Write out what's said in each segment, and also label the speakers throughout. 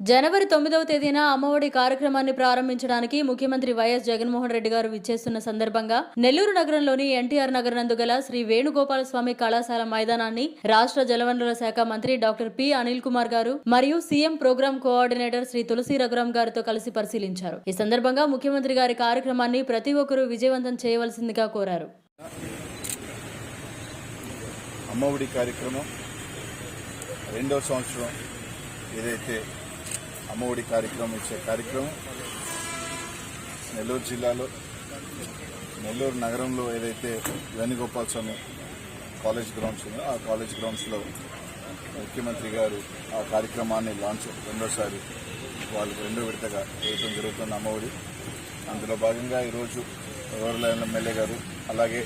Speaker 1: జనవరి తొమ్మిదవ తేదీన అమ్మఒడి కార్యక్రమాన్ని ప్రారంభించడానికి ముఖ్యమంత్రి వైఎస్ జగన్మోహన్ రెడ్డి గారు విచ్చేస్తున్న సందర్భంగా నెల్లూరు నగరంలోని ఎన్టీఆర్ నగర్ నందు గల శ్రీ వేణుగోపాల స్వామి కళాశాల మైదానాన్ని రాష్ట్ర జలవనరుల శాఖ మంత్రి డాక్టర్ పి అనిల్ కుమార్ గారు మరియు CM program coordinator Shri Tulasi Raghuram గారితో కలిసి పరిశీలించారు. ఈ సందర్భంగా ముఖ్యమంత్రి గారి కార్యక్రమాన్ని ప్రతి ఒక్కరూ విజయవంతం చేయవలసిందిగా కోరారు.
Speaker 2: అమ్మఒడి కార్యక్రమం సంవత్సరం ఏదైతే అమ్మఒడి కార్యక్రమం ఇచ్చే కార్యక్రమం. నెల్లూరు జిల్లాలో నెల్లూరు నగరంలో ఏదైతే వేణుగోపాల్ స్వామి కాలేజ్ గ్రౌండ్స్ ఉందో ఆ కాలేజ్ గ్రౌండ్స్లో ముఖ్యమంత్రి గారు ఆ కార్యక్రమాన్ని లాంచ్ రెండోసారి వాళ్ళు రెండో విడతగా వేయటం జరుగుతున్న అమ్మఒడి. అందులో భాగంగా ఈరోజు ఎవరిలో ఎమ్మెల్యే గారు అలాగే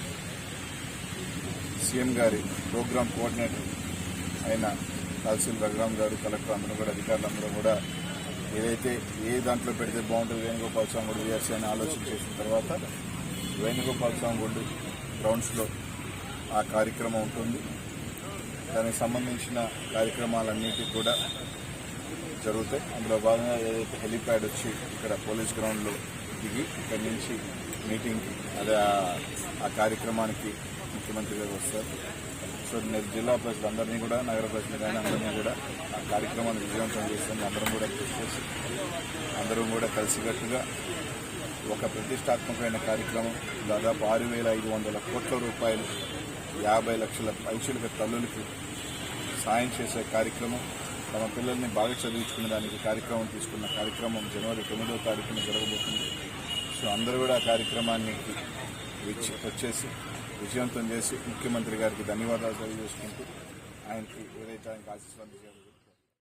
Speaker 2: సీఎం గారి ప్రోగ్రామ్ కోఆర్డినేటర్ అయిన తహసీల్ రఘురామ్ గారు కలెక్టర్ అందరూ కూడా అధికారులందరూ కూడా ఏదైతే ఏ దాంట్లో పెడితే బాగుంటుంది వేణుగోపాల స్వామి గుడి చేసి అని ఆలోచన చేసిన తర్వాత వేణుగోపాల స్వామి గుడి గ్రౌండ్స్లో ఆ కార్యక్రమం ఉంటుంది. దానికి సంబంధించిన కార్యక్రమాలన్నిటికీ కూడా జరుగుతాయి. అందులో భాగంగా ఏదైతే హెలిప్యాడ్ వచ్చి ఇక్కడ పోలీస్ గ్రౌండ్లో దిగి ఇక్కడి నుంచి మీటింగ్కి అదే ఆ- ఆ కార్యక్రమానికి ముఖ్యమంత్రి గారు వస్తారు. సో నేను జిల్లా ప్రజలందరినీ కూడా నగర ప్రజలు కానీ అందరినీ కూడా ఆ కార్యక్రమాన్ని విజయవంతం చేస్తుంది. అందరం కూడా కృషి చేసి అందరం కూడా కలిసికట్టుగా ఒక ప్రతిష్టాత్మకమైన కార్యక్రమం దాదాపు ఆరు వేల ఐదు వందల కోట్ల రూపాయలు యాభై లక్షల పైసలకు తల్లులకి సాయం చేసే కార్యక్రమం తమ పిల్లల్ని బాగా చదివించుకునే దానికి కార్యక్రమం తీసుకున్న కార్యక్రమం జనవరి తొమ్మిదవ తారీఖున జరగబోతుంది. సో అందరూ కూడా ఆ కార్యక్రమాన్ని విచ్చి- వచ్చేసి విజయవంతం చేసి ముఖ్యమంత్రి గారికి ధన్యవాదాలు తెలియజేసుకుంటూ ఆయనకి ఏదైతే ఆయనకు ఆశీస్సులు అందజేయాలో